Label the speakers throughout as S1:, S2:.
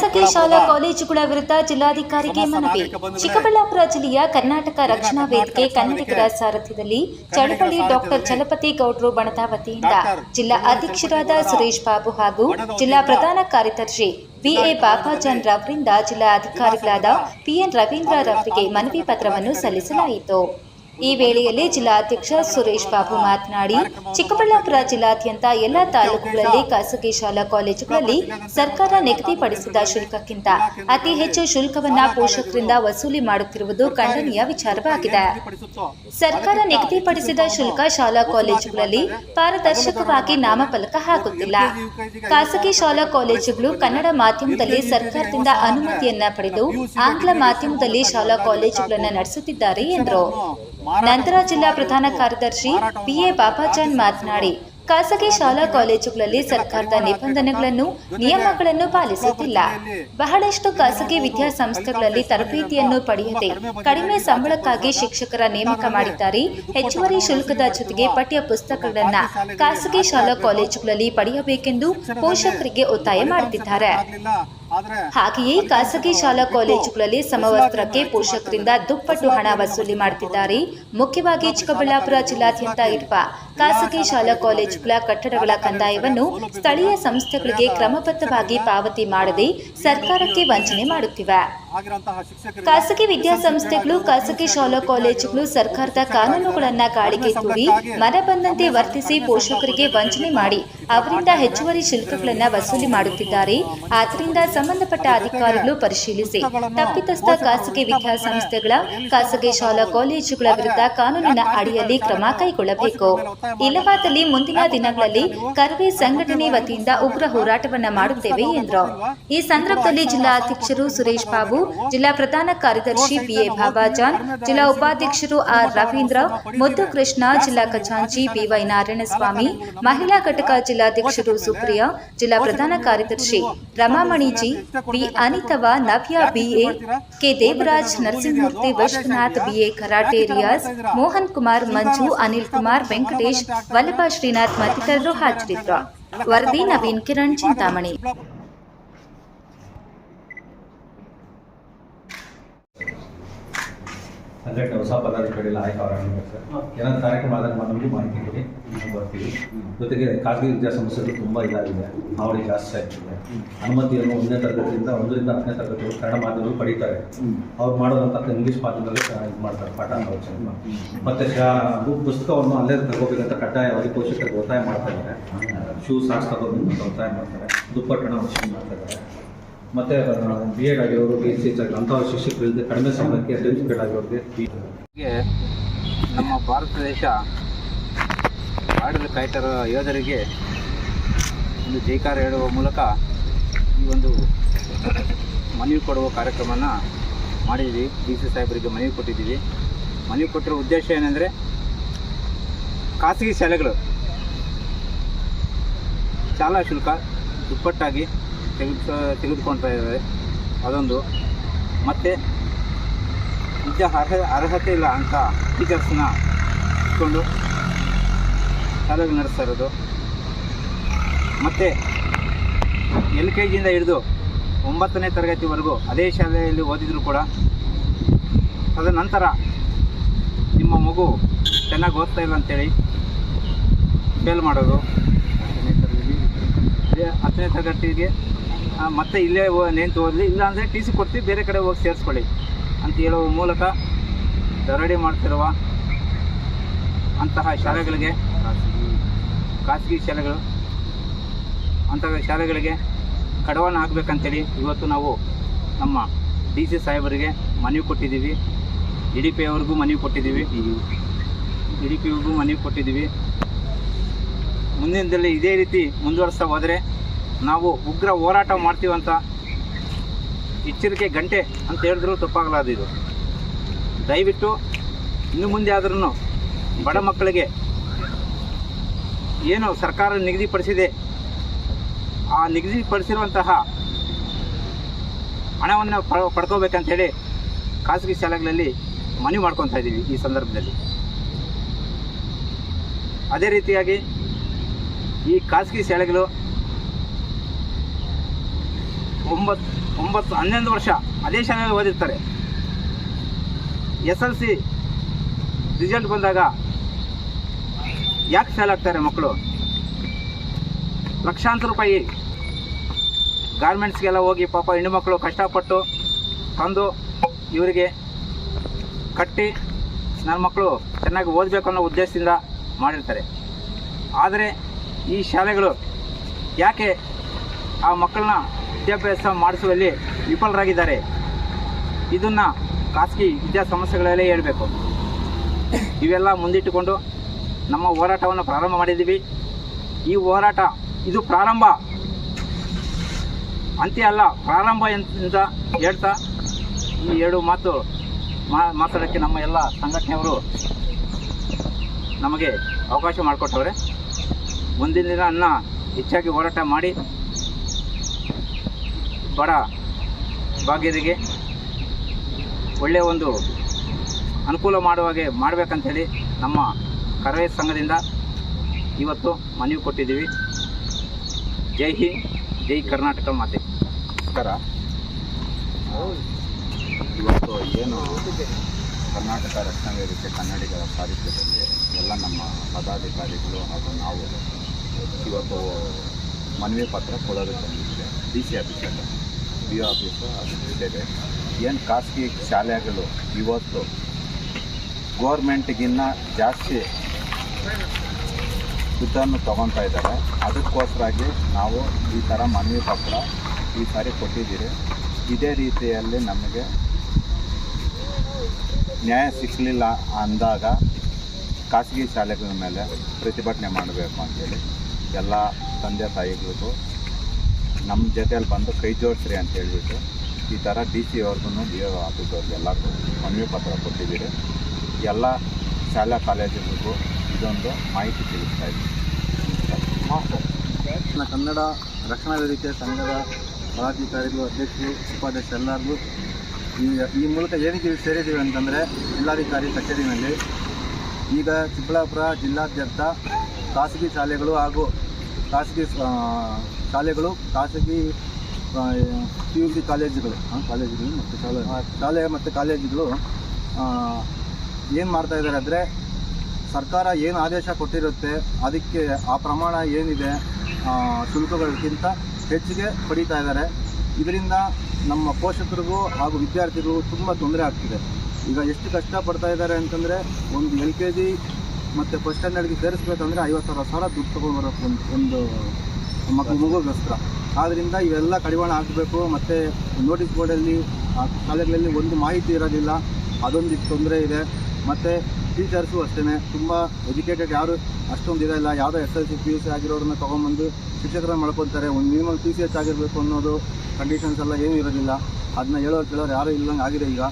S1: ಖಾಸಗಿ ಶಾಲಾ ಕಾಲೇಜುಗಳ ವಿರುದ್ಧ ಜಿಲ್ಲಾಧಿಕಾರಿಗೆ ಮನವಿ. ಚಿಕ್ಕಬಳ್ಳಾಪುರ ಜಿಲ್ಲೆಯ ಕರ್ನಾಟಕ ರಕ್ಷಣಾ ವೇದಿಕೆ ಕನ್ನಡಿಗರ ಸಾರಥ್ಯದಲ್ಲಿ ಚಳವಳಿ ಡಾಕ್ಟರ್ ಚಲಪತಿ ಗೌಡ್ರು ಬಣದ ವತಿಯಿಂದ ಜಿಲ್ಲಾ ಅಧ್ಯಕ್ಷರಾದ ಸುರೇಶ್ ಬಾಬು ಹಾಗೂ ಜಿಲ್ಲಾ ಪ್ರಧಾನ ಕಾರ್ಯದರ್ಶಿ ಬಿಎ ಬಾಬಾಜಾನ್ ರವರಿಂದ ಜಿಲ್ಲಾ ಅಧಿಕಾರಿಗಳಾದ ಪಿಎನ್ ರವೀಂದ್ರ ರವರಿಗೆ ಮನವಿ ಪತ್ರವನ್ನು ಸಲ್ಲಿಸಲಾಯಿತು. ಈ ವೇಳೆಯಲ್ಲಿ ಜಿಲ್ಲಾಧ್ಯಕ್ಷ ಸುರೇಶ್ ಬಾಬು ಮಾತನಾಡಿ, ಚಿಕ್ಕಬಳ್ಳಾಪುರ ಜಿಲ್ಲಾದ್ಯಂತ ಎಲ್ಲ ತಾಲೂಕುಗಳಲ್ಲಿ ಖಾಸಗಿ ಶಾಲಾ ಕಾಲೇಜುಗಳಲ್ಲಿ ಸರ್ಕಾರ ನಿಗದಿಪಡಿಸಿದ ಶುಲ್ಕಕ್ಕಿಂತ ಅತಿ ಹೆಚ್ಚು ಶುಲ್ಕವನ್ನ ಪೋಷಕರಿಂದ ವಸೂಲಿ ಮಾಡುತ್ತಿರುವುದು ಖಂಡನೀಯ ವಿಚಾರವಾಗಿದೆ. ಸರ್ಕಾರ ನಿಗದಿಪಡಿಸಿದ ಶುಲ್ಕ ಶಾಲಾ ಕಾಲೇಜುಗಳಲ್ಲಿ ಪಾರದರ್ಶಕವಾಗಿ ನಾಮಫಲಕ ಹಾಕುತ್ತಿಲ್ಲ. ಖಾಸಗಿ ಶಾಲಾ ಕಾಲೇಜುಗಳು ಕನ್ನಡ ಮಾಧ್ಯಮದಲ್ಲಿ ಸರ್ಕಾರದಿಂದ ಅನುಮತಿಯನ್ನ ಪಡೆದು ಆಂಗ್ಲ ಮಾಧ್ಯಮದಲ್ಲಿ ಶಾಲಾ ಕಾಲೇಜುಗಳನ್ನು ನಡೆಸುತ್ತಿದ್ದಾರೆ ಎಂದರು. ನಂತರ ಜಿಲ್ಲಾ ಪ್ರಧಾನ ಕಾರ್ಯದರ್ಶಿ ಬಿಎ ಬಾಬಾಜಾನ್ ಮಾತನಾಡಿ ಖಾಸಗಿ ಶಾಲಾ ಕಾಲೇಜುಗಳಲ್ಲಿ ಸರ್ಕಾರದ ನಿಬಂಧನೆಗಳನ್ನು ನಿಯಮಗಳನ್ನು ಪಾಲಿಸುತ್ತಿಲ್ಲ. ಬಹಳಷ್ಟು ಖಾಸಗಿ ವಿದ್ಯಾಸಂಸ್ಥೆಗಳಲ್ಲಿ ತರಬೇತಿಯನ್ನು ಪಡೆಯದೆ ಕಡಿಮೆ ಸಂಬಳಕ್ಕಾಗಿ ಶಿಕ್ಷಕರ ನೇಮಕ ಮಾಡಿದ್ದಾರೆ. ಹೆಚ್ಚುವರಿ ಶುಲ್ಕದ ಜೊತೆಗೆ ಪಠ್ಯ ಪುಸ್ತಕಗಳನ್ನ ಖಾಸಗಿ ಶಾಲಾ ಕಾಲೇಜುಗಳಲ್ಲಿ ಪಡೆಯಬೇಕೆಂದು ಪೋಷಕರಿಗೆ ಒತ್ತಾಯ ಮಾಡುತ್ತಿದ್ದಾರೆ ಹಾಗೆಯೇ ಖಾಸಗಿ ಶಾಲಾ ಕಾಲೇಜುಗಳಲ್ಲಿ ಸಮವಸ್ತ್ರಕ್ಕೆ ಪೋಷಕರಿಂದ ದುಪ್ಪಟ್ಟು ಹಣ ವಸೂಲಿ ಮಾಡುತ್ತಿದ್ದಾರೆ ಮುಖ್ಯವಾಗಿ ಚಿಕ್ಕಬಳ್ಳಾಪುರ ಜಿಲ್ಲಾದ್ಯಂತ ಇರುವ ಖಾಸಗಿ ಶಾಲಾ ಕಾಲೇಜುಗಳ ಕಟ್ಟಡಗಳ ಕಂದಾಯವನ್ನು ಸ್ಥಳೀಯ ಸಂಸ್ಥೆಗಳಿಗೆ ಕ್ರಮಬದ್ಧವಾಗಿ ಪಾವತಿ ಮಾಡದೆ ಸರ್ಕಾರಕ್ಕೆ ವಂಚನೆ ಮಾಡುತ್ತಿವೆ. ಖಾಸಗಿ ವಿದ್ಯಾಸಂಸ್ಥೆಗಳು ಖಾಸಗಿ ಶಾಲಾ ಕಾಲೇಜುಗಳು ಸರ್ಕಾರದ ಕಾನೂನುಗಳನ್ನ ಗಾಳಿಗೆ ತೂರಿ ಮನ ಬಂದಂತೆ ವರ್ತಿಸಿ ಪೋಷಕರಿಗೆ ವಂಚನೆ ಮಾಡಿ ಅವರಿಂದ ಹೆಚ್ಚುವರಿ ಶುಲ್ಕಗಳನ್ನ ವಸೂಲಿ ಮಾಡುತ್ತಿದ್ದಾರೆ. ಆದ್ದರಿಂದ ಸಂಬಂಧಪಟ್ಟ ಅಧಿಕಾರಿಗಳು ಪರಿಶೀಲಿಸಿ. ತಪ್ಪಿತಸ್ಥ ಖಾಸಗಿ ವಿದ್ಯಾಸಂಸ್ಥೆಗಳ ಖಾಸಗಿ ಶಾಲಾ ಕಾಲೇಜುಗಳ ವಿರುದ್ಧ ಕಾನೂನಿನ ಅಡಿಯಲ್ಲಿ ಕ್ರಮ ಕೈಗೊಳ್ಳಬೇಕು. ಇಲ್ಲವಾದಲ್ಲಿ ಮುಂದಿನ ದಿನಗಳಲ್ಲಿ ಕರ್ವೆ ಸಂಘಟನೆ ವತಿಯಿಂದ ಉಗ್ರ ಹೋರಾಟವನ್ನ ಮಾಡುತ್ತೇವೆ ಎಂದರು. ಈ ಸಂದರ್ಭದಲ್ಲಿ ಜಿಲ್ಲಾ ಅಧ್ಯಕ್ಷರು ಸುರೇಶ್ ಬಾಬು ಜಿಲ್ಲಾ ಪ್ರಧಾನ ಕಾರ್ಯದರ್ಶಿ ಬಿಎ ಬಾಬಾಜಾನ್ ಜಿಲ್ಲಾ ಉಪಾಧ್ಯಕ್ಷರು ಆರ್ ರವೀಂದ್ರ ಮುದ್ದು ಕೃಷ್ಣ ಜಿಲ್ಲಾ ಖಜಾಂಚಿ ಬಿವೈ ನಾರಾಯಣಸ್ವಾಮಿ ಮಹಿಳಾ ಘಟಕ ಜಿಲ್ಲಾಧ್ಯಕ್ಷರು ಸುಪ್ರಿಯಾ ಜಿಲ್ಲಾ ಪ್ರಧಾನ ಕಾರ್ಯದರ್ಶಿ ರಮಾಮಣಿಜಿ B ಅನಿತವ Navya BA K Devaraj Narasimhamurthy Vishwanath BA karate Riyaz Mohan Kumar Manju Anil Kumar Venkatesh Vallabha Srinath ಮತ್ತಿತರರು ಹಾಜರಿದ್ದರು. ವರದಿ ನವೀನ್ ಕಿರಣ್ ಚಿಂತಾಮಣಿ.
S2: ಸಂಘಟನೆ ಹೊಸ ಪದಾಧಿಕಾರಿಗಳ ಆಯ್ಕೆ ಅವರ ಸರ್. ಏನಾದ್ರು ಕಾರ್ಯಕ್ರಮ ಆದಾಗ ನಮಗೆ ಮಾಹಿತಿ ಕೊಡಿ ಬರ್ತೀವಿ. ಜೊತೆಗೆ ಖಾಸಗಿ ವಿದ್ಯಾಸಂಸ್ಥೆಗಳು ತುಂಬ ಇದಾಗಿದೆ. ಅವರಿಗೆ ಜಾಸ್ತಿ ಆಗ್ತಿದೆ ಅನುಮತಿಯನ್ನು ಒಂದನೇ ತರಗತಿಯಿಂದ ಒಂದರಿಂದ ಹತ್ತನೇ ತರಗತಿ ಕನ್ನಡ ಮಾಧ್ಯಮಗಳು ಪಡೀತಾರೆ. ಅವ್ರು ಮಾಡೋದಂತ ಇಂಗ್ಲೀಷ್ ಮಾಧ್ಯಮದಲ್ಲಿ ಇದು ಮಾಡ್ತಾರೆ ಪಾಠ ಆಲೋಚನೆ ಮತ್ತು ಶಾ ಬುಕ್ ಪುಸ್ತಕವನ್ನು ಅಲ್ಲೇ ತಗೋಬೇಕಂತ ಕಡ್ಡಾಯವಾಗಿ ಪೋಷಕರಿಗೆ ಒತ್ತಾಯ ಮಾಡ್ತಾ ಇದ್ದಾರೆ. ಶೂ ಸಾಕ್ಸ್ ತಗೋಬೇಕು ಅಂತ ಒತ್ತಾಯ ಮಾಡ್ತಾರೆ. ದುಪ್ಪಟ್ಟಣ ಮಾಡ್ತಾ ಇದ್ದಾರೆ. ಮತ್ತು ಬಿ ಎಡ್ ಆಗಿರೋರು ಬಿ ಸಿ ಅಂತ ಅಂತಹ ಕಡಿಮೆ ಸಮಯಕ್ಕೆ ಸರ್ಟಿಫಿಕೇಟ್ ಆಗಿರೋರಿಗೆ
S3: ನಮ್ಮ ಭಾರತ ದೇಶ ಆಡಳಿತ ಕಾಯ್ತರ ಯೋಧರಿಗೆ ಒಂದು ಜೈಕಾರ ಹೇಳುವ ಮೂಲಕ ಈ ಒಂದು ಮನವಿ ಕೊಡುವ ಕಾರ್ಯಕ್ರಮನ ಮಾಡಿದ್ವಿ ಡಿ ಸಿ ಸಾಹೇಬರಿಗೆ ಮನವಿ ಕೊಟ್ಟಿದ್ದೀವಿ. ಮನವಿ ಕೊಟ್ಟಿರೋ ಉದ್ದೇಶ ಏನಂದರೆ ಖಾಸಗಿ ಶಾಲೆಗಳು, ಶಾಲಾ ಶುಲ್ಕ ದುಪ್ಪಟ್ಟಾಗಿ ತೆಗೆದು ತೆಗೆದುಕೊಳ್ತಾ ಇದ್ದಾರೆ ಅದೊಂದು. ಮತ್ತು, ನಿಜ ಅರ್ಹ, ಅರ್ಹತೆ ಇಲ್ಲ ಅಂತ ಟೀಚರ್ಸ್ನ ಇಟ್ಕೊಂಡು ಶಾಲೆಗಳು ನಡೆಸ್ತಾ ಇರೋದು. ಮತ್ತು, ಎಲ್ ಕೆ ಜಿಯಿಂದ ಹಿಡಿದು ಒಂಬತ್ತನೇ ತರಗತಿವರೆಗೂ ಅದೇ ಶಾಲೆಯಲ್ಲಿ ಓದಿದರೂ ಕೂಡ, ತದನಂತರ ನಿಮ್ಮ ಮಗು ಚೆನ್ನಾಗಿ ಓದ್ತಾ ಇಲ್ಲ ಅಂತೇಳಿ ಫೇಲ್ ಮಾಡೋದು. ಹತ್ತನೇ ತರಗತಿಗೆ ಮತ್ತೆ ಇಲ್ಲೇ ಓ- ಹೋಗಲಿ ಓದಲಿ. ಇಲ್ಲ ಅಂದರೆ ಟಿ ಸಿ ಕೊಡ್ತೀವಿ, ಬೇರೆ ಕಡೆ ಹೋಗಿ ಸೇರಿಸ್ಕೊಳ್ಳಿ ಅಂತ ಹೇಳುವ ಮೂಲಕ ದರಡಿ ಮಾಡ್ತಿರುವ ಅಂತಹ ಶಾಲೆಗಳಿಗೆ, ಖಾಸಗಿ ಶಾಲೆಗಳು, ಅಂತಹ ಶಾಲೆಗಳಿಗೆ ಕಡವಾಣ ಹಾಕ್ಬೇಕಂತೇಳಿ ಇವತ್ತು ನಾವು ನಮ್ಮ ಡಿ ಸಿ ಸಾಹೇಬರಿಗೆ ಮನವಿ ಕೊಟ್ಟಿದ್ದೀವಿ. ಇ ಡಿ ಪಿ ಅವ್ರಿಗೂ ಮನವಿ ಕೊಟ್ಟಿದ್ದೀವಿ. ಇ ಡಿ ಪಿ ಅವ್ರಿಗೂ ಮನವಿ ಕೊಟ್ಟಿದ್ದೀವಿ. ಮುಂದಿನದಲ್ಲಿ ಇದೇ ರೀತಿ ಮುಂದುವರಿಸ್ತಾ ಹೋದರೆ ನಾವು ಉಗ್ರ ಹೋರಾಟ ಮಾಡ್ತೀವಂತ ಎಚ್ಚರಿಕೆ ಗಂಟೆ ಅಂತ ಹೇಳಿದ್ರು ತಪ್ಪಾಗಲಾರದು ಇದು. ದಯವಿಟ್ಟು ಇನ್ನು ಮುಂದೆ ಆದ್ರೂ ಬಡ ಮಕ್ಕಳಿಗೆ ಏನು ಸರ್ಕಾರ ನಿಗದಿಪಡಿಸಿದೆ, ಆ ನಿಗದಿಪಡಿಸಿರುವಂತಹ ಹಣವನ್ನು ಪ ಪಡ್ಕೋಬೇಕಂತೇಳಿ ಖಾಸಗಿ ಶಾಲೆಗಳಲ್ಲಿ ಮನವಿ ಮಾಡ್ಕೊತಾ ಇದ್ದೀವಿ ಈ ಸಂದರ್ಭದಲ್ಲಿ. ಅದೇ ರೀತಿಯಾಗಿ ಈ ಖಾಸಗಿ ಶಾಲೆಗಳು ಒಂಬತ್ತು ಒಂಬತ್ತು, ಹನ್ನೊಂದು ವರ್ಷ ಅದೇ ಶಾಲೆಯಲ್ಲಿ ಓದಿರ್ತಾರೆ. ಎಸ್ ಎಲ್ ಸಿ ರಿಸಲ್ಟ್ ಬಂದಾಗ ಯಾಕೆ ಫೇಲ್ ಆಗ್ತಾರೆ ಮಕ್ಕಳು ಲಕ್ಷಾಂತರ ರೂಪಾಯಿ ಗಾರ್ಮೆಂಟ್ಸ್ಗೆಲ್ಲ ಹೋಗಿ ಪಾಪ ಹೆಣ್ಣು ಮಕ್ಕಳು ಕಷ್ಟಪಟ್ಟು ತಂದು ಇವರಿಗೆ ಕಟ್ಟಿ ನನ್ನ ಮಕ್ಕಳು ಚೆನ್ನಾಗಿ ಓದಬೇಕು ಅನ್ನೋ ಉದ್ದೇಶದಿಂದ ಮಾಡಿರ್ತಾರೆ. ಆದರೆ ಈ ಶಾಲೆಗಳು ಯಾಕೆ ಆ ಮಕ್ಕಳನ್ನ ವಿದ್ಯಾಭ್ಯಾಸ ಮಾಡಿಸುವಲ್ಲಿ ವಿಫಲರಾಗಿದ್ದಾರೆ. ಇದನ್ನು ಖಾಸಗಿ ವಿದ್ಯಾಸಂಸ್ಥೆಗಳಲ್ಲೇ ಹೇಳಬೇಕು. ಇವೆಲ್ಲ ಮುಂದಿಟ್ಟುಕೊಂಡು ನಮ್ಮ ಹೋರಾಟವನ್ನು ಪ್ರಾರಂಭ ಮಾಡಿದ್ದೀವಿ. ಈ ಹೋರಾಟ ಇದು ಪ್ರಾರಂಭ. ಅಂತ್ಯ ಅಲ್ಲ, ಪ್ರಾರಂಭ ಅಂತ ಹೇಳ್ತಾ ಈ ಎರಡು ಮಾತು ಮಾತಾಡೋಕ್ಕೆ ನಮ್ಮ ಎಲ್ಲ ಸಂಘಟನೆಯವರು ನಮಗೆ ಅವಕಾಶ ಮಾಡಿಕೊಟ್ಟವ್ರೆ. ಮುಂದಿನ ದಿನ ಹೆಚ್ಚಾಗಿ ಹೋರಾಟ ಮಾಡಿ ಬಡ ಭಾಗ್ಯರಿಗೆ ಒಳ್ಳೆಯ ಒಂದು ಅನುಕೂಲ ಮಾಡುವ ಹಾಗೆ ಮಾಡಬೇಕಂಥೇಳಿ ನಮ್ಮ ಕರವೇ ಸಂಘದಿಂದ ಇವತ್ತು ಮನವಿ ಕೊಟ್ಟಿದ್ದೀವಿ. ಜೈ ಹಿಂದ್, ಜೈ ಕರ್ನಾಟಕ ಮಾತೆ.
S4: ನಮಸ್ಕಾರ. ಇವತ್ತು ಏನು ಕರ್ನಾಟಕ ರಕ್ಷಣಾ ವೇದಿಕೆ ಕನ್ನಡಿಗರ ಸಾಹಿತ್ಯದಲ್ಲಿ ಎಲ್ಲ ನಮ್ಮ ಪದಾಧಿಕಾರಿಗಳು ಹಾಗೂ ನಾವು ಇವತ್ತು ಮನವಿ ಪತ್ರ ಕೊಡೋದಕ್ಕೆ ಬಂದಿದ್ದೇವೆ. ಡಿ ಸಿ ಆಫೀಸಲ್ಲಿ ಬಿ ಒ ಆಫೀಸು ಅಲ್ಲಿದ್ದೇವೆ ಏನು ಖಾಸಗಿ ಶಾಲೆಗಳು ಇವತ್ತು ಗೋರ್ಮೆಂಟ್ಗಿನ್ನ ಜಾಸ್ತಿ ದುಡ್ಡನ್ನು ತೊಗೊತಾ ಇದ್ದಾರೆ. ಅದಕ್ಕೋಸ್ಕರಾಗಿ ನಾವು ಈ ಥರ ಮನವಿ ಪತ್ರ ಈ ಸಾರಿ ಕೊಟ್ಟಿದ್ದೀರಿ. ಇದೇ ರೀತಿಯಲ್ಲಿ ನಮಗೆ ನ್ಯಾಯ ಸಿಕ್ಕಲಿಲ್ಲ ಅಂದಾಗ ಖಾಸಗಿ ಶಾಲೆಗಳ ಮೇಲೆ ಪ್ರತಿಭಟನೆ ಮಾಡಬೇಕು ಅಂತೇಳಿ ಎಲ್ಲ ತಂದೆ ತಾಯಿಗಳಿಗೂ ನಮ್ಮ ಜೊತೆಯಲ್ಲಿ ಬಂದು ಕೈ ಜೋಡಿಸ್ರಿ ಅಂತ ಹೇಳಿಬಿಟ್ಟು ಈ ಥರ ಡಿ ಸಿ ಅವ್ರಿಗೂ ಬಿ ಒ ಆಫೀಸವ್ರಿಗೆ ಎಲ್ಲರಿಗೂ ಮನವಿ ಪತ್ರ ಕೊಟ್ಟಿದ್ದೀರಿ. ಎಲ್ಲ ಶಾಲಾ ಕಾಲೇಜುಗಳಿಗೂ ಇದೊಂದು ಮಾಹಿತಿ ತಿಳಿಸ್ತಾ ಇದ್ದೀವಿ
S5: ನನ್ನ ಕನ್ನಡ ರಕ್ಷಣಾ ವೇದಿಕೆ, ಸಂಘದ ಪದಾಧಿಕಾರಿಗಳು, ಅಧ್ಯಕ್ಷರು ಉಪಾಧ್ಯಕ್ಷ ಎಲ್ಲರಿಗೂ ಈ ಈ ಮೂಲಕ ಏನಕ್ಕೆ ಸೇರಿದ್ದೀವಿ ಅಂತಂದರೆ ಜಿಲ್ಲಾಧಿಕಾರಿ ಕಚೇರಿನಲ್ಲಿ ಈಗ ಚಿಕ್ಕಬಳ್ಳಾಪುರ ಜಿಲ್ಲಾದ್ಯಂತ ಖಾಸಗಿ ಶಾಲೆಗಳು ಹಾಗೂ ಖಾಸಗಿ ಶಾಲೆಗಳು, ಖಾಸಗಿ ಪಿ ಯು ಸಿ ಕಾಲೇಜುಗಳು ಕಾಲೇಜುಗಳು ಮತ್ತು ಶಾಲೆ ಶಾಲೆ ಮತ್ತು ಕಾಲೇಜುಗಳು ಏನು ಮಾಡ್ತಾ ಇದ್ದಾರೆ ಅಂದರೆ ಸರ್ಕಾರ ಏನು ಆದೇಶ ಕೊಟ್ಟಿರುತ್ತೆ, ಅದಕ್ಕೆ ಆ ಪ್ರಮಾಣ ಏನಿದೆ ಶುಲ್ಕಗಳಿಗಿಂತ ಹೆಚ್ಚಿಗೆ ಪಡೀತಾ ಇದ್ದಾರೆ ಇದರಿಂದ ನಮ್ಮ ಪೋಷಕರಿಗೂ ಹಾಗೂ ವಿದ್ಯಾರ್ಥಿಗಳಿಗೂ ತುಂಬ ತೊಂದರೆ ಆಗ್ತಿದೆ. ಈಗ ಎಷ್ಟು ಕಷ್ಟಪಡ್ತಾ ಇದ್ದಾರೆ ಅಂತಂದರೆ ಒಂದು ಎಲ್ ಕೆ ಜಿ ಮತ್ತು ಫಸ್ಟ್ ಸ್ಟ್ಯಾಂಡರ್ಡ್ಗೆ ಸೇರಿಸ್ಬೇಕಂದ್ರೆ ಐವತ್ತು ಸಾವಿರ ದುಡ್ಡು ತೊಗೊಂಡ್ಬರೋಕೆ ಒಂದು ಒಂದು ಮಕ್ಕಳು ಮಗುಗೋಸ್ಕರ. ಆದ್ದರಿಂದ ಇವೆಲ್ಲ ಕಡಿವಾಣ ಹಾಕಬೇಕು, ಮತ್ತು ನೋಟಿಸ್ ಬೋರ್ಡಲ್ಲಿ ಶಾಲೆಗಳಲ್ಲಿ ಒಂದು ಮಾಹಿತಿ ಇರೋದಿಲ್ಲ. ಅದೊಂದು ತೊಂದರೆ ಇದೆ. ಮತ್ತು ಟೀಚರ್ಸು ಅಷ್ಟೇ ತುಂಬ ಎಜುಕೇಟೆಡ್ ಯಾರು ಅಷ್ಟೊಂದು ಇರಲ್ಲ. ಯಾವುದೋ S L C P U C ಆಗಿರೋರನ್ನ ತೊಗೊಂಬಂದು ಶಿಕ್ಷಕರನ್ನ ಮಾಡ್ಕೊತಾರೆ. ಒಂದು ಮಿನಿಮಮ್ ಪಿ ಸಿ ಎಚ್ ಆಗಿರಬೇಕು ಅನ್ನೋದು ಕಂಡೀಷನ್ಸ್ ಎಲ್ಲ ಏನೂ ಇರೋದಿಲ್ಲ. ಅದನ್ನ ಹೇಳೋರು ಕೇಳೋರು ಯಾರೂ ಇಲ್ಲಂಗೆ ಆಗಿದೆ ಈಗ.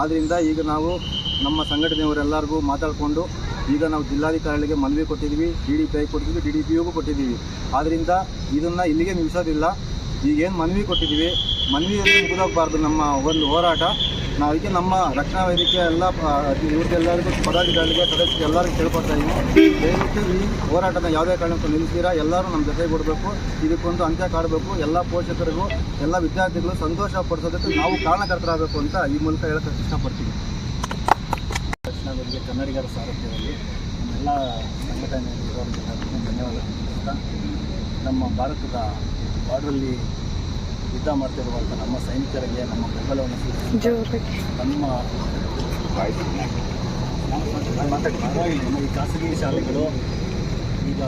S5: ಆದ್ದರಿಂದ ಈಗ ನಾವು ನಮ್ಮ ಸಂಘಟನೆಯವರೆಲ್ಲರಿಗೂ ಮಾತಾಡಿಕೊಂಡು ಈಗ ನಾವು ಜಿಲ್ಲಾಧಿಕಾರಿಗಳಿಗೆ ಮನವಿ ಕೊಟ್ಟಿದ್ದೀವಿ ಡಿ ಡಿ ಪಿ ಕೊಟ್ಟಿದ್ದೀವಿ ಡಿ ಡಿ ಪಿ ಯುಗೂ ಕೊಟ್ಟಿದ್ದೀವಿ. ಆದ್ದರಿಂದ ಇದನ್ನು ಇಲ್ಲಿಗೆ ನಿಲ್ಲಿಸೋದಿಲ್ಲ. ಈಗೇನು ಮನವಿ ಕೊಟ್ಟಿದ್ದೀವಿ, ಮನವಿಯಲ್ಲಿ ಮುಗಿದೋಗಬಾರ್ದು ನಮ್ಮ ಒಂದು ಹೋರಾಟ. ನಾವು ನಮ್ಮ ರಕ್ಷಣಾ ವೇದಿಕೆ ಎಲ್ಲ ಇವ್ರಿಗೆಲ್ಲರಿಗೂ, ಪದಾಧಿಕಾರಿಗಳಿಗೆ, ಸದಸ್ಯರಿಗೆ ಎಲ್ಲರಿಗೂ ಕೇಳ್ಕೊಳ್ತಾ ಇದ್ದೀವಿ ದಯವಿಟ್ಟು ಈ ಹೋರಾಟನ ಯಾವುದೇ ಕಾರಣಕ್ಕೂ ನಿಲ್ಲಿಸ್ತೀರಾ ಎಲ್ಲರೂ ನಮ್ಮ ಜೊತೆಗೆ ಬಿಡಬೇಕು ಇದಕ್ಕೊಂದು ಅಂತ್ಯ ಕಾಡಬೇಕು. ಎಲ್ಲ ಪೋಷಕರಿಗೂ, ಎಲ್ಲ ವಿದ್ಯಾರ್ಥಿಗಳು ಸಂತೋಷ ಪಡಿಸೋದಕ್ಕೆ ನಾವು ಕಾರಣಕರ್ತರಾಗಬೇಕು ಅಂತ ಈ ಮೂಲಕ ಹೇಳಕ್ಕೆ ಇಷ್ಟಪಡ್ತೀವಿ ವೇದಿಕೆ ಕನ್ನಡಿಗರ ಸಾರಥ್ಯದಲ್ಲಿ ನಮ್ಮೆಲ್ಲ ಸಂಘಟನೆ ಇರೋರಿಗೆಲ್ಲರಿಗೂ ಧನ್ಯವಾದ ನಮ್ಮ ಭಾರತದ ಬಾರ್ಡ್ರಲ್ಲಿ ಯುದ್ಧ ಮಾಡ್ತಿರುವಂಥ ನಮ್ಮ ಸೈನಿಕರಿಗೆ ನಮ್ಮ ಬೆಂಬಲವನ್ನು ಸೂಚಿಸಿ ನಮ್ಮ ನಮ್ಮ ಈ ಖಾಸಗಿ ಶಾಲೆಗಳು ಈಗ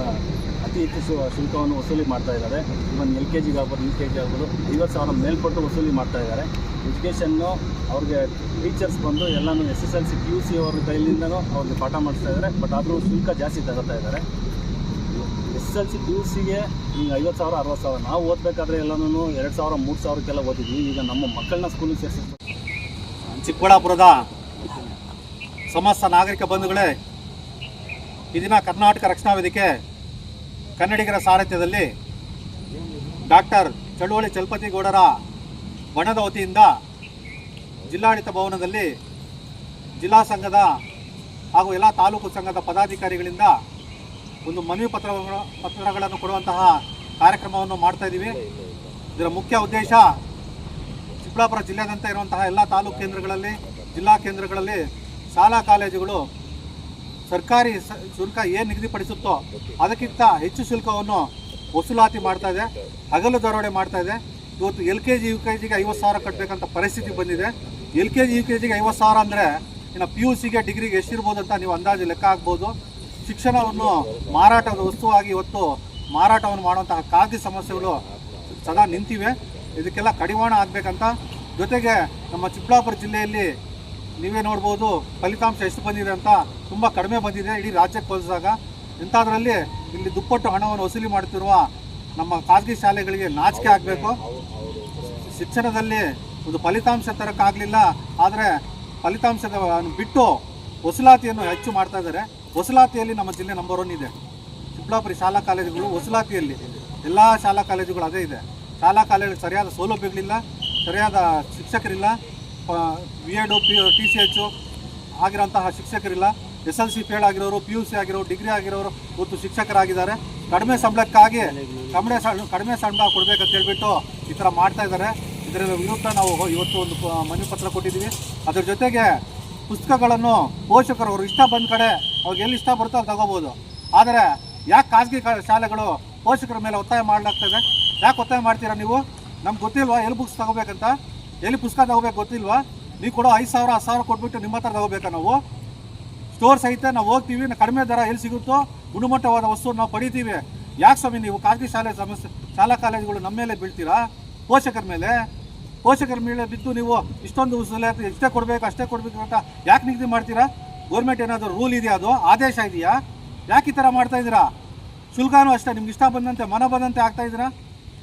S5: ಅತಿ ಹೆಚ್ಚು ಶುಲ್ಕವನ್ನು ವಸೂಲಿ ಮಾಡ್ತಾ ಇದ್ದಾರೆ. ಇವನ್ ಎಲ್ ಕೆ ಜಿಗೆ ಆಗ್ಬೋದು ಯು ಕೆ ಜಿ ಆಗ್ಬೋದು ಐವತ್ತು ಸಾವಿರ ಮೇಲ್ಪಟ್ಟು ವಸೂಲಿ ಮಾಡ್ತಾ ಇದ್ದಾರೆ. ಎಜುಕೇಷನ್ನು ಅವ್ರಿಗೆ ಟೀಚರ್ಸ್ ಬಂದು ಎಲ್ಲನೂ S S L C P U C ಅವ್ರ ಕೈಲಿಂದನೂ ಅವ್ರಿಗೆ ಪಾಠ ಮಾಡಿಸ್ತಾ ಇದ್ದಾರೆ ಬಟ್ ಆದರೂ ಶುಲ್ಕ ಜಾಸ್ತಿ ತಗೋತಾ ಇದ್ದಾರೆ S S L C P U ಸಿಗೆ ಈಗ ಐವತ್ತು ಸಾವಿರ, ಅರವತ್ತು ಸಾವಿರ. ನಾವು ಓದಬೇಕಾದ್ರೆ ಎಲ್ಲನೂ ಎರಡು ಸಾವಿರ, ಮೂರು ಸಾವಿರಕ್ಕೆಲ್ಲ ಓದಿದ್ವಿ. ಈಗ ನಮ್ಮ ಮಕ್ಕಳನ್ನ ಸ್ಕೂಲಿಗೆ ಸೇರಿಸಿದ್ರು
S6: ಚಿಕ್ಕಬಳ್ಳಾಪುರದ ಸಮಸ್ತ ನಾಗರಿಕ ಬಂಧುಗಳೇ, ಈ ದಿನ ಕರ್ನಾಟಕ ರಕ್ಷಣಾ ವೇದಿಕೆ ಕನ್ನಡಿಗರ ಸಾರಥ್ಯದಲ್ಲಿ ಡಾಕ್ಟರ್ ಚಳುವಳಿ ಚಲಪತಿಗೌಡರ ಬಣದ ವತಿಯಿಂದ ಜಿಲ್ಲಾಡಳಿತ ಭವನದಲ್ಲಿ ಜಿಲ್ಲಾ ಸಂಘದ ಹಾಗೂ ಎಲ್ಲ ತಾಲೂಕು ಸಂಘದ ಪದಾಧಿಕಾರಿಗಳಿಂದ ಒಂದು ಮನವಿ ಪತ್ರ ಪತ್ರಗಳನ್ನು ಕೊಡುವಂತಹ ಕಾರ್ಯಕ್ರಮವನ್ನು ಮಾಡ್ತಾ ಇದ್ದೀವಿ. ಇದರ ಮುಖ್ಯ ಉದ್ದೇಶ ಚಿಕ್ಕಬಳ್ಳಾಪುರ ಜಿಲ್ಲೆಯಾದ್ಯಂತ ಇರುವಂತಹ ಎಲ್ಲ ತಾಲೂಕು ಕೇಂದ್ರಗಳಲ್ಲಿ, ಜಿಲ್ಲಾ ಕೇಂದ್ರಗಳಲ್ಲಿ ಶಾಲಾ ಕಾಲೇಜುಗಳು ಸರ್ಕಾರಿ ಶುಲ್ಕ ಏನು ನಿಗದಿಪಡಿಸುತ್ತೋ ಅದಕ್ಕಿಂತ ಹೆಚ್ಚು ಶುಲ್ಕವನ್ನು ವಸೂಲಾತಿ ಮಾಡ್ತಾ ಇದೆ. ಹಗಲು ದರೋಡೆ ಮಾಡ್ತಾ ಇದೆ. ಇವತ್ತು L K G, U K ಜಿಗೆ ಐವತ್ತು ಸಾವಿರ ಕಟ್ಟಬೇಕಂತ ಪರಿಸ್ಥಿತಿ ಬಂದಿದೆ. L K G U K ಜಿಗೆ ಐವತ್ತು ಸಾವಿರ ಅಂದರೆ ಇನ್ನು ಪಿ ಯು ಸಿಗೆ ಡಿಗ್ರಿಗೆ ಎಷ್ಟಿರ್ಬೋದು ಅಂತ ನೀವು ಅಂದಾಜು ಲೆಕ್ಕ ಹಾಕ್ಬೋದು. ಶಿಕ್ಷಣವನ್ನು ಮಾರಾಟದ ವಸ್ತುವಾಗಿ ಇವತ್ತು ಮಾರಾಟವನ್ನು ಮಾಡುವಂತಹ ಖಾದ್ಯ ಸಮಸ್ಯೆಗಳು ಸದಾ ನಿಂತಿವೆ. ಇದಕ್ಕೆಲ್ಲ ಕಡಿವಾಣ ಆಗಬೇಕಂತ ಜೊತೆಗೆ ನಮ್ಮ ಚಿಕ್ಕಬಳ್ಳಾಪುರ ಜಿಲ್ಲೆಯಲ್ಲಿ ನೀವೇ ನೋಡ್ಬೋದು ಫಲಿತಾಂಶ ಎಷ್ಟು ಬಂದಿದೆ ಅಂತ ತುಂಬ ಕಡಿಮೆ ಬಂದಿದೆ ಇಡೀ ರಾಜ್ಯಕ್ಕೆ ಹೋಲಿಸಿದಾಗ. ಇಂಥದ್ರಲ್ಲಿ ಇಲ್ಲಿ ದುಪ್ಪಟ್ಟು ಹಣವನ್ನು ವಸೂಲಿ ಮಾಡುತ್ತಿರುವ ನಮ್ಮ ಖಾಸಗಿ ಶಾಲೆಗಳಿಗೆ ನಾಚಿಕೆ ಆಗಬೇಕು. ಶಿಕ್ಷಣದಲ್ಲಿ ಒಂದು ಫಲಿತಾಂಶ ತರಕ್ಕಾಗಲಿಲ್ಲ ಆದರೆ ಫಲಿತಾಂಶದ ಬಿಟ್ಟು ವಸೂಲಾತಿಯನ್ನು ಹೆಚ್ಚು ಮಾಡ್ತಾ ಇದ್ದಾರೆ. ವಸೂಲಾತಿಯಲ್ಲಿ ನಮ್ಮ ಜಿಲ್ಲೆ ನಂಬರ್ ಒನ್ ಇದೆ. ಚಿಕ್ಕಬಳ್ಳಾಪುರ ಶಾಲಾ ಕಾಲೇಜುಗಳು ವಸೂಲಾತಿಯಲ್ಲಿ ಎಲ್ಲ ಶಾಲಾ ಕಾಲೇಜುಗಳು ಅದೇ ಇದೆ. ಶಾಲಾ ಕಾಲೇಜು ಸರಿಯಾದ ಸೌಲಭ್ಯಗಳಿಲ್ಲ, ಸರಿಯಾದ ಶಿಕ್ಷಕರಿಲ್ಲ. B Ed P T C H ಆಗಿರೋಂತಹ ಶಿಕ್ಷಕರಿಲ್ಲ. ಎಸ್ ಎಲ್ ಸಿ ಫೇಲ್ ಆಗಿರೋರು ಪಿ ಯು ಸಿ ಆಗಿರೋರು ಡಿಗ್ರಿ ಆಗಿರೋರು ಇವತ್ತು ಶಿಕ್ಷಕರಾಗಿದ್ದಾರೆ. ಕಡಿಮೆ ಸಂಬಳಕ್ಕಾಗಿ ಕಡಿಮೆ ಕಡಿಮೆ ಸಂಬಳ ಕೊಡಬೇಕಂತ ಹೇಳ್ಬಿಟ್ಟು ಈ ಥರ ಮಾಡ್ತಾ ಇದ್ದಾರೆ. ಇದರ ವಿರುದ್ಧ ನಾವು ಇವತ್ತು ಒಂದು ಮನವಿ ಪತ್ರ ಕೊಟ್ಟಿದ್ದೀವಿ. ಅದ್ರ ಜೊತೆಗೆ ಪುಸ್ತಕಗಳನ್ನು ಪೋಷಕರು, ಅವರು ಇಷ್ಟ ಬಂದ ಕಡೆ ಅವ್ರಿಗೆ ಎಲ್ಲಿ ಇಷ್ಟ ಬರುತ್ತೋ ಅಲ್ಲಿ ತಗೋಬೋದು. ಆದರೆ ಯಾಕೆ ಖಾಸಗಿ ಶಾಲೆಗಳು ಪೋಷಕರ ಮೇಲೆ ಒತ್ತಾಯ ಮಾಡಲಾಗ್ತದೆ? ಯಾಕೆ ಒತ್ತಾಯ ಮಾಡ್ತೀರಾ ನೀವು? ನಮ್ಗೆ ಗೊತ್ತಿಲ್ವಾ ಎಲ್ಲಿ ಬುಕ್ಸ್ ತಗೋಬೇಕಂತ? ಎಲ್ಲಿ ಪುಸ್ತಕ ತಗೋಬೇಕು ಗೊತ್ತಿಲ್ವಾ? ನೀವು ಕೊಡೋ ಐದು ಸಾವಿರ, ಹತ್ತು ಸಾವಿರ ಕೊಟ್ಬಿಟ್ಟು ನಿಮ್ಮ ಹತ್ರ ತಗೋಬೇಕಾ ನಾವು? ಸ್ಟೋರ್ ಸಹಿತ ನಾವು ಹೋಗ್ತೀವಿ ಕಡಿಮೆ ದರ ಎಲ್ಲಿ ಸಿಗುತ್ತೋ, ಗುಣಮಟ್ಟವಾದ ವಸ್ತು ನಾವು ಪಡಿತೀವಿ. ಯಾಕೆ ಸ್ವಾಮಿ ನೀವು ಖಾಸಗಿ ಶಾಲೆ ಸಮಸ್ಯೆ ಶಾಲಾ ಕಾಲೇಜುಗಳು ನಮ್ಮ ಮೇಲೆ ಬೀಳ್ತೀರಾ? ಪೋಷಕರ ಮೇಲೆ? ಪೋಷಕರ ಮೇಲೆ ಬಿದ್ದು ನೀವು ಇಷ್ಟೊಂದು ಸಲಹೆ ಇಷ್ಟೇ ಕೊಡಬೇಕು, ಅಷ್ಟೇ ಕೊಡಬೇಕು ಅಂತ ಯಾಕೆ ನಿಗದಿ ಮಾಡ್ತೀರಾ? ಗೌರ್ಮೆಂಟ್ ಏನಾದರೂ ರೂಲ್ ಇದೆಯಾ ಅದು? ಆದೇಶ ಇದೆಯಾ? ಯಾಕೆ ಈ ಥರ ಮಾಡ್ತಾ ಇದ್ದೀರಾ? ಶುಲ್ಕನೂ ಅಷ್ಟೇ, ನಿಮ್ಗೆ ಇಷ್ಟ ಬಂದಂತೆ, ಮನ ಬಂದಂತೆ ಆಗ್ತಾ ಇದ್ದೀರಾ?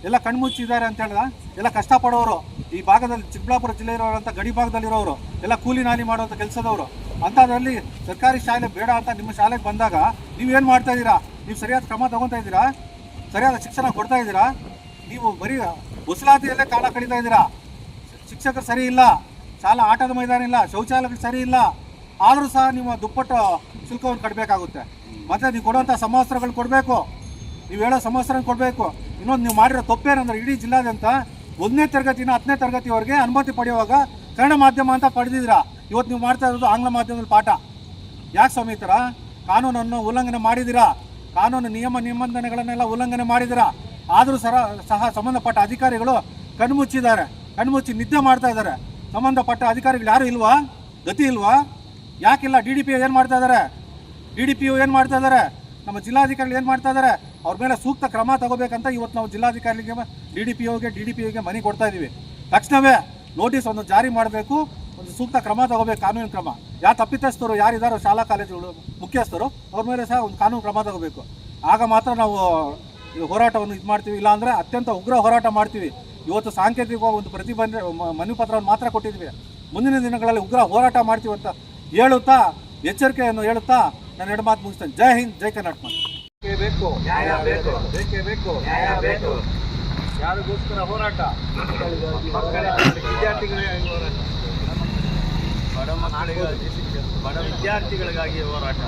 S6: ಎಲ್ಲ ಕಣ್ಮುಚ್ಚಿದ್ದಾರೆ ಅಂತ ಹೇಳಿದ? ಎಲ್ಲ ಕಷ್ಟಪಡೋರು, ಈ ಭಾಗದಲ್ಲಿ ಚಿಕ್ಕಬಳ್ಳಾಪುರ ಜಿಲ್ಲೆ ಇರೋರಂಥ ಗಡಿ ಭಾಗದಲ್ಲಿರೋರು, ಎಲ್ಲ ಕೂಲಿ ನಾಲಿ ಮಾಡುವಂಥ ಕೆಲಸದವರು, ಅಂಥದ್ರಲ್ಲಿ ಸರ್ಕಾರಿ ಶಾಲೆ ಬೇಡ ಅಂತ ನಿಮ್ಮ ಶಾಲೆಗೆ ಬಂದಾಗ ನೀವೇನು ಮಾಡ್ತಾ ಇದ್ದೀರಾ? ನೀವು ಸರಿಯಾದ ಕ್ರಮ ತೊಗೊತಾ ಇದ್ದೀರಾ? ಸರಿಯಾದ ಶಿಕ್ಷಣ ಕೊಡ್ತಾ ಇದ್ದೀರಾ? ನೀವು ಬರೀ ಉಸಲಾತಿಯಲ್ಲೇ ಕಾಲ ಕಳೀತಾ ಇದ್ದೀರಾ? ಶಿಕ್ಷಕರು ಸರಿ ಇಲ್ಲ, ಶಾಲಾ ಆಟದ ಮೈದಾನ ಇಲ್ಲ, ಶೌಚಾಲಯಗಳು ಸರಿ ಇಲ್ಲ, ಆದರೂ ಸಹ ನೀವು ದುಪ್ಪಟ್ಟು ಶುಲ್ಕವನ್ನು ಕಟ್ಟಬೇಕಾಗುತ್ತೆ ಮತ್ತು ನೀವು ಕೊಡುವಂಥ ಸಮವಸ್ತ್ರಗಳು ಕೊಡಬೇಕು. ನೀವು ಹೇಳೋ ಸಮವಸ್ತ್ರ ಕೊಡಬೇಕು. ಇನ್ನೊಂದು ನೀವು ಮಾಡಿರೋ ತಪ್ಪೇನಂದ್ರೆ ಇಡೀ ಜಿಲ್ಲಾದ್ಯಂತ ಒಂದನೇ ತರಗತಿನ ಹತ್ತನೇ ತರಗತಿವರೆಗೆ ಅನುಮತಿ ಪಡೆಯುವಾಗ ಕನ್ನಡ ಮಾಧ್ಯಮ ಅಂತ ಪಡೆದಿದ್ದೀರಾ? ಇವತ್ತು ನೀವು ಮಾಡ್ತಾ ಇರೋದು ಆಂಗ್ಲ ಮಾಧ್ಯಮದಲ್ಲಿ ಪಾಠ. ಯಾಕೆ ಸ್ವಾಮಿ ಕಾನೂನನ್ನು ಉಲ್ಲಂಘನೆ ಮಾಡಿದ್ದೀರಾ? ಕಾನೂನು ನಿಯಮ ನಿಬಂಧನೆಗಳನ್ನೆಲ್ಲ ಉಲ್ಲಂಘನೆ ಮಾಡಿದ್ದೀರಾ? ಆದರೂ ಸಹ ಸಹ ಸಂಬಂಧಪಟ್ಟ ಅಧಿಕಾರಿಗಳು ಕಣ್ಮುಚ್ಚಿದ್ದಾರೆ. ಕಣ್ಮುಚ್ಚಿ ನಿದ್ದೆ ಮಾಡ್ತಾ ಇದ್ದಾರೆ. ಸಂಬಂಧಪಟ್ಟ ಅಧಿಕಾರಿಗಳು ಯಾರು ಇಲ್ವಾ? ಗತಿ ಇಲ್ವಾ? ಯಾಕಿಲ್ಲ ಡಿ ಡಿ ಪಿ ಏನು ಮಾಡ್ತಾ ಇದ್ದಾರೆ? ಡಿ ಡಿ ಪಿ ಏನು ಮಾಡ್ತಾ ಇದ್ದಾರೆ? ನಮ್ಮ ಜಿಲ್ಲಾಧಿಕಾರಿಗಳು ಏನು ಮಾಡ್ತಾ ಇದ್ದಾರೆ? ಅವ್ರ ಮೇಲೆ ಸೂಕ್ತ ಕ್ರಮ ತಗೋಬೇಕಂತ ಇವತ್ತು ನಾವು ಜಿಲ್ಲಾಧಿಕಾರಿಗೆ ಡಿ ಡಿ ಪಿ ಓಗೆ ಡಿ ಡಿ ಪಿ ಮನೆ ಕೊಡ್ತಾ ಇದ್ದೀವಿ. ತಕ್ಷಣವೇ ನೋಟಿಸ್ ಒಂದು ಜಾರಿ ಮಾಡಬೇಕು. ಒಂದು ಸೂಕ್ತ ಕ್ರಮ ತಗೋಬೇಕು ಕಾನೂನು ಕ್ರಮ. ಯಾರು ತಪ್ಪಿತಸ್ಥರು ಯಾರಿದ್ದಾರೋ ಶಾಲಾ ಕಾಲೇಜುಗಳು ಮುಖ್ಯಸ್ಥರು, ಅವ್ರ ಮೇಲೆ ಸಹ ಒಂದು ಕಾನೂನು ಕ್ರಮ ತಗೋಬೇಕು. ಆಗ ಮಾತ್ರ ನಾವು ಹೋರಾಟವನ್ನು ಇದು ಮಾಡ್ತೀವಿ ಇಲ್ಲಾಂದರೆ ಅತ್ಯಂತ ಉಗ್ರ ಹೋರಾಟ ಮಾಡ್ತೀವಿ. ಇವತ್ತು ಸಾಂಕೇತಿಕವಾಗಿ ಒಂದು ಪ್ರತಿಬಂಧ ಮನವಿ ಪತ್ರವನ್ನು ಮಾತ್ರ ಕೊಟ್ಟಿದ್ವಿ. ಮುಂದಿನ ದಿನಗಳಲ್ಲಿ ಉಗ್ರ ಹೋರಾಟ ಮಾಡ್ತೀವಿ ಅಂತ ಹೇಳುತ್ತಾ ಎಚ್ಚರಿಕೆಯನ್ನು ಹೇಳುತ್ತಾ ನಾನು ಎರಡು ಮಾತು ಮುಗಿಸ್ತೇನೆ. ಜೈ ಹಿಂದ್ ಜೈ ಕರ್ನಾಟಕ. ಬೇಕೇ ಬೇಕು. ನ್ಯಾಯ ಬೇಕು. ಬೇಕೇ ಬೇಕು. ನ್ಯಾಯ ಬೇಕು. ಯಾರಿಗೋಸ್ಕರ ಹೋರಾಟ? ಹೋರಾಟ.
S7: ಬಡ ಮಕ್ಕಳಿಗಾಗಿ ಬಡ ವಿದ್ಯಾರ್ಥಿಗಳಿಗಾಗಿ ಹೋರಾಟ.